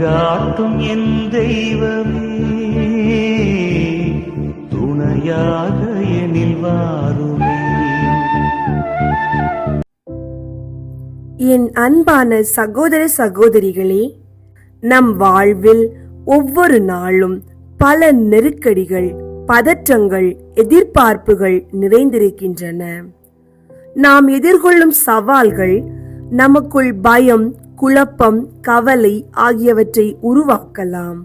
வழிகாட்டும் என் தெய்வமே துணையாக எனில் வாருமே. என் அன்பான சகோதர சகோதரிகளே நம் வாழ்வில் ஒவ்வொரு நாளும் பல நெருக்கடிகள் பதற்றங்கள் எதிர்பார்ப்புகள் நிறைந்திருக்கின்றன. நாம் எதிர்கொள்ளும் சவால்கள் நமக்குள் பயம் குழப்பம் கவலை ஆகியவற்றை உருவாக்கலாம்.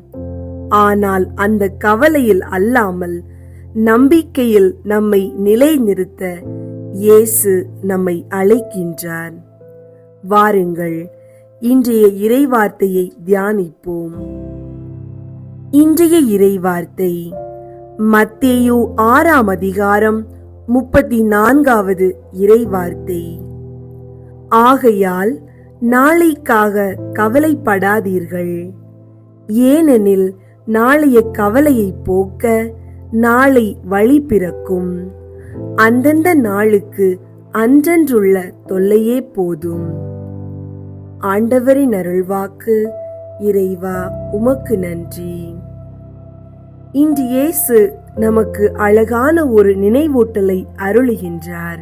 ஆனால் அந்த கவலையில் அல்லாமல் நம்பிக்கையில் நம்மை நிலைநிறுத்த இயேசு நம்மை அழைக்கின்றார். வாருங்கள் இன்றைய இறைவார்த்தையை தியானிப்போம். இன்றைய இறைவார்த்தை மத்தேயு ஆறாம் அதிகாரம் முப்பத்தி நான்காவது இறைவார்த்தை. ஆகையால் நாளைக்காக கவலைப்படாதீர்கள். ஏனெனில் நாளைய கவலையை போக்க நாளை வழி பிறக்கும். அந்தந்த நாளுக்கு அன்றன்றுள்ள தொல்லையே போதும். ஆண்டவரின் அருள்வாக்கு இறைவா உமக்கு நன்றி. இன்று இயேசு நமக்கு அழகான ஒரு நினைவூட்டலை அருளுகின்றார்.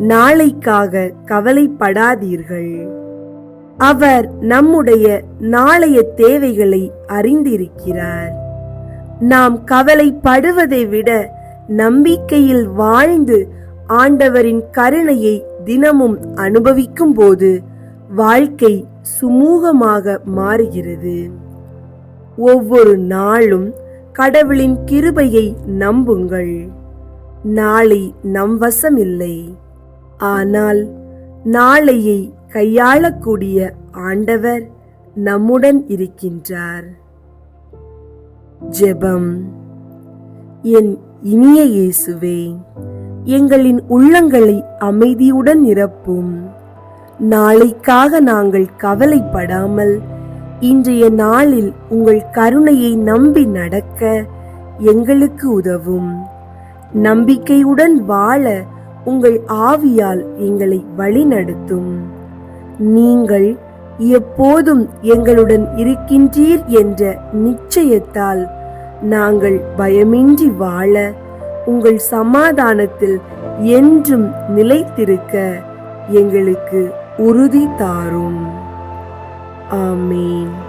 நாளைக்காக கவலைப்படாதீர்கள். அவர் நம்முடைய நாளைய தேவைகளை அறிந்திருக்கிறார். நாம் கவலைப்படுவதை விட நம்பிக்கையில் வாழ்ந்து ஆண்டவரின் கருணையை தினமும் அனுபவிக்கும் போது வாழ்க்கை சுமூகமாக மாறுகிறது. ஒவ்வொரு நாளும் கடவுளின் கிருபையை நம்புங்கள். நாளை நம் வசமில்லை. ஆனால் நாளையை கையாளக்கூடிய ஆண்டவர் நம்முடன் இருக்கின்றார். ஜெபம். என் இனிய இயேசுவே எங்களின் உள்ளங்களை அமைதியுடன் நிரப்பும். நாளைக்காக நாங்கள் கவலைப்படாமல் இன்றைய நாளில் உங்கள் கருணையை நம்பி நடக்க எங்களுக்கு உதவும். நம்பிக்கையுடன் வாழ உங்கள் ஆவியால் எங்களை வழிநடத்தும். நீங்கள் எப்போதும் எங்களுடன் இருக்கின்றீர் என்ற நிச்சயத்தால் நாங்கள் பயமின்றி வாழ உங்கள் சமாதானத்தில் என்றும் நிலைத்திருக்க எங்களுக்கு உறுதி தாரும். ஆமீன்.